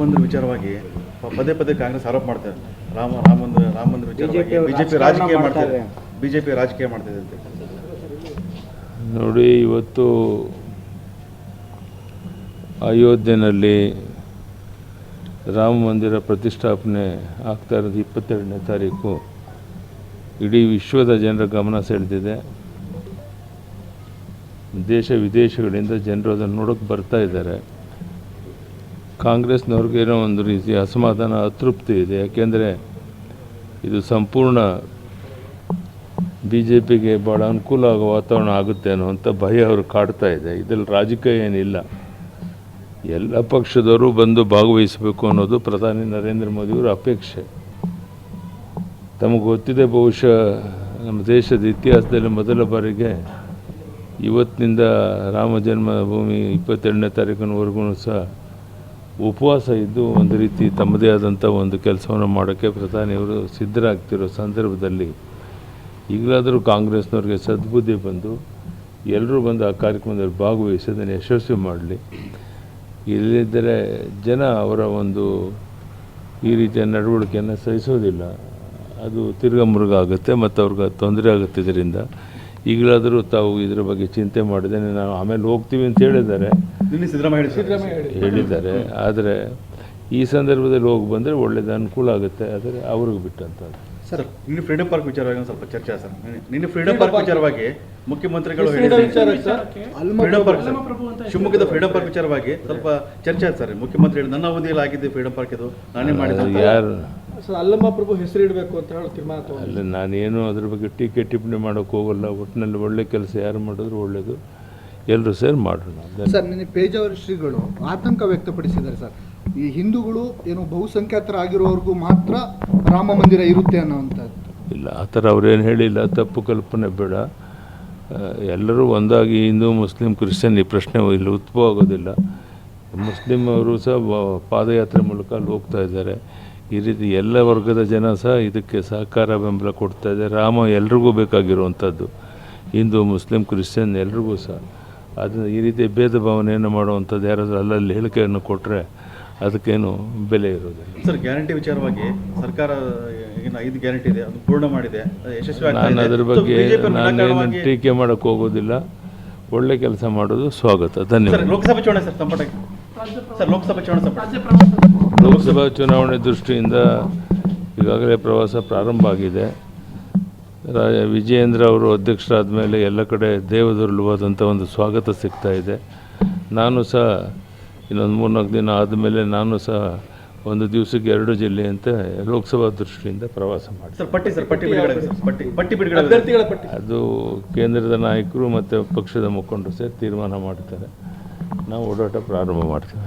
ಮಂದಿರ ವಿಚಾರವಾಗಿ ಪದೇ ಪದೇ ಕಾಂಗ್ರೆಸ್ ಆರೋಪ ಮಾಡ್ತಾರೆ ರಾಮ ರಾಮ ಮಂದಿರ ರಾಮ ಮಂದಿರ ವಿಚಾರವಾಗಿ ಬಿಜೆಪಿ ರಾಜಕೀಯ ಮಾಡ್ತಾರೆ ಮಾಡ್ತಾರೆ. ಬಿಜೆಪಿ ರಾಜಕೀಯ ಮಾಡ್ತಿದೆ ಅಂತ ನೋಡಿ ಇವತ್ತು ಅಯೋಧ್ಯೆಯಲ್ಲಿ ರಾಮ ಮಂದಿರ ಪ್ರತಿಷ್ಠಾಪನೆ ಆಗ್ತಾ ಇರೋದು ಇಪ್ಪತ್ತೆರಡನೇ ತಾರೀಕು. ಇಡೀ ವಿಶ್ವದ ಜನರ ಗಮನ ಸೆಳೆದಿದೆ. ದೇಶ ವಿದೇಶಗಳಿಂದ ಜನರು ಅದನ್ನು ನೋಡೋಕ್ಕೆ ಬರ್ತಾ ಇದ್ದಾರೆ. ಕಾಂಗ್ರೆಸ್ನವ್ರಿಗೇನೋ ಒಂದು ರೀತಿ ಅಸಮಾಧಾನ, ಅತೃಪ್ತಿ ಇದೆ. ಯಾಕೆಂದರೆ ಇದು ಸಂಪೂರ್ಣ ಬಿ ಜೆ ಪಿಗೆ ಭಾಳ ಅನುಕೂಲ ಆಗೋ ವಾತಾವರಣ ಆಗುತ್ತೆ ಅಂತ ಭಯ ಅವರು ಕಾಡ್ತಾ ಇದೆ. ಇದರಲ್ಲಿ ರಾಜಕೀಯ ಏನಿಲ್ಲ. ಎಲ್ಲ ಪಕ್ಷದವರು ಬಂದು ಭಾಗವಹಿಸಬೇಕು ಅನ್ನೋದು ಪ್ರಧಾನಿ ನರೇಂದ್ರ ಮೋದಿಯವರ ಅಪೇಕ್ಷೆ. ತಮಗೆ ಗೊತ್ತಿದೆ ಬಹುಶಃ ನಮ್ಮ ದೇಶದ ಇತಿಹಾಸದಲ್ಲಿ ಮೊದಲ ಬಾರಿಗೆ ಇವತ್ತಿನಿಂದ ರಾಮ ಜನ್ಮಭೂಮಿ ಇಪ್ಪತ್ತೆರಡನೇ ತಾರೀಕಿನವರೆಗೂ ಸಹ ಉಪವಾಸ ಇದ್ದು ಒಂದು ರೀತಿ ತಮ್ಮದೇ ಆದಂಥ ಒಂದು ಕೆಲಸವನ್ನು ಮಾಡೋಕ್ಕೆ ಪ್ರಧಾನಿಯವರು ಸಿದ್ಧರಾಗ್ತಿರೋ ಸಂದರ್ಭದಲ್ಲಿ ಈಗಲಾದರೂ ಕಾಂಗ್ರೆಸ್ನವ್ರಿಗೆ ಸದ್ಬುದ್ಧಿ ಬಂದು ಎಲ್ಲರೂ ಬಂದು ಆ ಕಾರ್ಯಕ್ರಮದಲ್ಲಿ ಭಾಗವಹಿಸಿ ಅದನ್ನು ಯಶಸ್ವಿ ಮಾಡಲಿ. ಇಲ್ಲದಿದ್ದರೆ ಜನ ಅವರ ಒಂದು ಈ ರೀತಿಯ ನಡವಳಿಕೆಯನ್ನು ಸಹಿಸೋದಿಲ್ಲ. ಅದು ತಿರ್ಗ ಮುರುಗ ಆಗುತ್ತೆ ಮತ್ತು ಅವ್ರಿಗೆ ತೊಂದರೆ ಆಗುತ್ತೆ ಇದರಿಂದ. ಈಗಲಾದರೂ ತಾವು ಇದರ ಬಗ್ಗೆ ಚಿಂತೆ ಮಾಡಿದ್ದೇನೆ. ನಾವು ಆಮೇಲೆ ಹೋಗ್ತೀವಿ ಅಂತ ಹೇಳಿದ್ದಾರೆ. ನಿನ್ನೆ ಸಿದ್ದರಾಮಯ್ಯ ಹೇಳಿದ್ರು. ಹೇಳಿದ್ದಾರೆ. ಆದರೆ ಈ ಸಂದರ್ಭದಲ್ಲಿ ಹೋಗಿ ಬಂದರೆ ಒಳ್ಳೇದು ಅನುಕೂಲ ಆಗುತ್ತೆ. ಆದರೆ ಅವ್ರಿಗೆ ಬಿಟ್ಟಂತ ಸರ್ ನಿನ್ನೆ ಫ್ರೀಡಮ್ ಪಾರ್ಕ್ ವಿಚಾರವಾಗಿ ಸ್ವಲ್ಪ ಚರ್ಚೆ ಸರ್. ನಿನ್ನೆ- ಫ್ರೀಡಮ್ ಪಾರ್ಕ್ ವಿಚಾರವಾಗಿ ಮುಖ್ಯಮಂತ್ರಿಗಳು ಫ್ರೀಡಮ್ ವಿಚಾರ ಸರ್? ಫ್ರೀಡಮ್ ಪಾರ್ಕ್ ಶಿವಮೊಗ್ಗದ ಫ್ರೀಡಮ್ ಪಾರ್ಕ್ ವಿಚಾರವಾಗಿ ಸ್ವಲ್ಪ ಚರ್ಚೆ ಆಯ್ತು ಸರ್. ಮುಖ್ಯಮಂತ್ರಿ ಹೇಳಿ ನನ್ನ ಅವಧಿಯಲ್ಲಿ ಆಗಿದ್ದು ಫ್ರೀಡಮ್ ಪಾರ್ಕ್ ಇದು. ನಾನೇ ಮಾಡಿದ್ದು ಯಾರು ಸರ್ ಅಲ್ಲಮ್ಮ ಪ್ರಭು ಹೆಸರಿಡಬೇಕು ಅಂತ ಹೇಳಿ ತೀರ್ಮಾನ ಅಲ್ಲ ನಾನೇನು ಅದ್ರ ಬಗ್ಗೆ ಟೀಕೆ ಟಿಪ್ಪಣಿ ಮಾಡೋಕೆ ಹೋಗಲ್ಲ. ಒಟ್ಟಿನಲ್ಲಿ ಒಳ್ಳೆ ಕೆಲಸ ಯಾರು ಮಾಡಿದ್ರು ಒಳ್ಳೆಯದು ಎಲ್ಲರೂ ಸೇರಿ ಮಾಡೋಣ ಸರ್ ನಿನ್ನೆ ಪೇಜಾವರ ಶ್ರೀಗಳು ಆತಂಕ ವ್ಯಕ್ತಪಡಿಸಿದ್ದಾರೆ ಸರ್. ಈ ಹಿಂದೂಗಳು ಏನು ಬಹುಸಂಖ್ಯಾತರಾಗಿರೋವರೆಗೂ ಮಾತ್ರ ರಾಮ ಮಂದಿರ ಇರುತ್ತೆ ಅನ್ನೋವಂಥದ್ದು. ಇಲ್ಲ ಆ ಥರ ಅವ್ರೇನು ಹೇಳಿಲ್ಲ. ತಪ್ಪು ಕಲ್ಪನೆ ಬೇಡ. ಎಲ್ಲರೂ ಒಂದಾಗಿ ಹಿಂದೂ ಮುಸ್ಲಿಂ ಕ್ರಿಶ್ಚಿಯನ್ ಈ ಪ್ರಶ್ನೆ ಇಲ್ಲಿ ಉದ್ಭವ ಆಗೋದಿಲ್ಲ. ಮುಸ್ಲಿಂ ಅವರು ಸಹ ಪಾದಯಾತ್ರೆ ಮೂಲಕ ಅಲ್ಲಿ ಹೋಗ್ತಾ ಇದ್ದಾರೆ. ಈ ರೀತಿ ಎಲ್ಲ ವರ್ಗದ ಜನ ಸಹ ಇದಕ್ಕೆ ಸಹಕಾರ ಬೆಂಬಲ ಕೊಡ್ತಾ ಇದ್ದಾರೆ ರಾಮ ಎಲ್ರಿಗೂ ಬೇಕಾಗಿರುವಂಥದ್ದು. ಹಿಂದೂ ಮುಸ್ಲಿಂ ಕ್ರಿಶ್ಚಿಯನ್ ಎಲ್ರಿಗೂ ಸಹ. ಅದನ್ನು ಈ ರೀತಿ ಭೇದ ಭಾವನೆಯನ್ನು ಮಾಡುವಂಥದ್ದು ಯಾರಾದರೂ ಅಲ್ಲಲ್ಲಿ ಹೇಳಿಕೆಯನ್ನು ಕೊಟ್ಟರೆ ಅದಕ್ಕೇನು ಬೆಲೆ ಇರೋದಿಲ್ಲ ಸರ್ ಗ್ಯಾರಂಟಿ ವಿಚಾರವಾಗಿ ಸರ್ಕಾರ ಏನು ಐದು ಗ್ಯಾರಂಟಿ ಇದೆ ಅದು ಪೂರ್ಣ ಮಾಡಿದೆ ಅದು ಯಶಸ್ವಿ ನಾನು. ಅದ್ರ ಬಗ್ಗೆ ನಾನೇನು ಟೀಕೆ ಮಾಡೋಕ್ಕೆ ಹೋಗೋದಿಲ್ಲ. ಒಳ್ಳೆ ಕೆಲಸ ಮಾಡೋದು ಸ್ವಾಗತ. ಧನ್ಯವಾದ. ಲೋಕಸಭೆ ಚುನಾವಣೆ ಸರ್ ಸರ್ ಲೋಕಸಭೆ ಚುನಾವಣೆ ಲೋಕಸಭಾ ಚುನಾವಣೆ ದೃಷ್ಟಿಯಿಂದ ಈಗಾಗಲೇ ಪ್ರವಾಸ ಪ್ರಾರಂಭ ಆಗಿದೆ. ವಿಜಯೇಂದ್ರ ಅವರು ಅಧ್ಯಕ್ಷರಾದ ಮೇಲೆ ಎಲ್ಲ ಕಡೆ ದೇವದುರ್ಲಭವಾದಂಥ ಒಂದು ಸ್ವಾಗತ ಸಿಗ್ತಾ ಇದೆ. ನಾನು ಸಹ ಇನ್ನೊಂದು ಮೂರ್ನಾಲ್ಕು ದಿನ ಆದಮೇಲೆ ನಾನು ಸಹ ಒಂದು ದಿವಸಕ್ಕೆ ಎರಡು ಜಿಲ್ಲೆ ಅಂತ ಲೋಕಸಭಾ ದೃಷ್ಟಿಯಿಂದ ಪ್ರವಾಸ ಮಾಡಿ ಸರ್ ಪಟ್ಟಿ ಸರ್ ಪಟ್ಟಿ ಬಿಡುಗಡೆ ಸರ್ ಪಟ್ಟಿ ಪಟ್ಟಿ ಬಿಡುಗಡೆ ಅಭ್ಯರ್ಥಿಗಳ ಪಟ್ಟಿ. ಅದು ಕೇಂದ್ರದ ನಾಯಕರು ಮತ್ತು ಪಕ್ಷದ ಮುಖಂಡರು ಸೇರಿ ತೀರ್ಮಾನ ಮಾಡ್ತಾರೆ. ನಾವು ಓಡಾಟ ಪ್ರಾರಂಭ ಮಾಡ್ತೇವೆ.